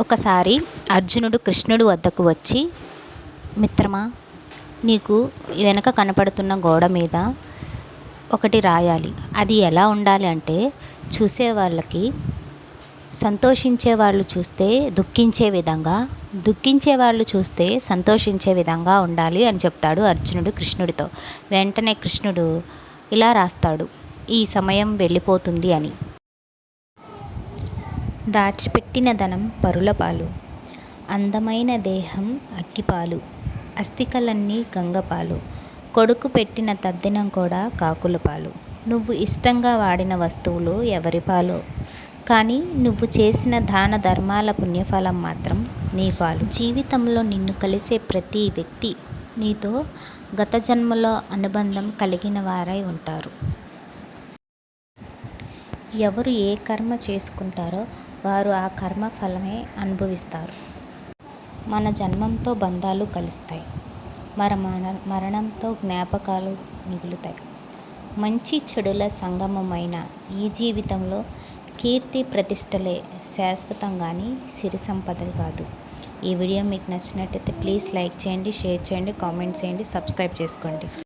ఒకసారి అర్జునుడు కృష్ణుడు వద్దకు వచ్చి మిత్రమా నీకు వెనక కనపడుతున్న గోడ మీద ఒకటి రాయాలి. అది ఎలా ఉండాలి అంటే చూసే వాళ్ళకి సంతోషించే వాళ్ళు చూస్తే దుఃఖించే విధంగా దుఃఖించే వాళ్ళు చూస్తే సంతోషించే విధంగా ఉండాలి అని చెప్తాడు అర్జునుడు కృష్ణుడితో. వెంటనే కృష్ణుడు ఇలా రాస్తాడు ఈ సమయం వెళ్ళిపోతుంది అని. దాచిపెట్టిన ధనం పరులపాలు. అందమైన దేహం అగ్గిపాలు. అస్థికలన్నీ గంగపాలు. కొడుకు పెట్టిన తద్దినం కూడా కాకుల పాలు నువ్వు ఇష్టంగా వాడిన వస్తువులు ఎవరి పాలో కానీ నువ్వు చేసిన దాన ధర్మాల పుణ్యఫలం మాత్రం నీ పాలు. జీవితంలో నిన్ను కలిసే ప్రతి వ్యక్తి నీతో గత జన్మలో అనుబంధం కలిగిన వారై ఉంటారు. ఎవరు ఏ కర్మ చేసుకుంటారో వారు ఆ కర్మ ఫలమే అనుభవిస్తారు. మన జన్మంతో బంధాలు కలుస్తాయి. మన మర మరణంతో జ్ఞాపకాలు మిగులుతాయి. మంచి చెడుల సంగమమైన ఈ జీవితంలో కీర్తి ప్రతిష్టలే శాశ్వతం కానీ సిరి సంపదలు కాదు. ఈ వీడియో మీకు నచ్చినట్టయితే ప్లీజ్ లైక్ చేయండి షేర్ చేయండి కామెంట్ చేయండి సబ్స్క్రైబ్ చేసుకోండి.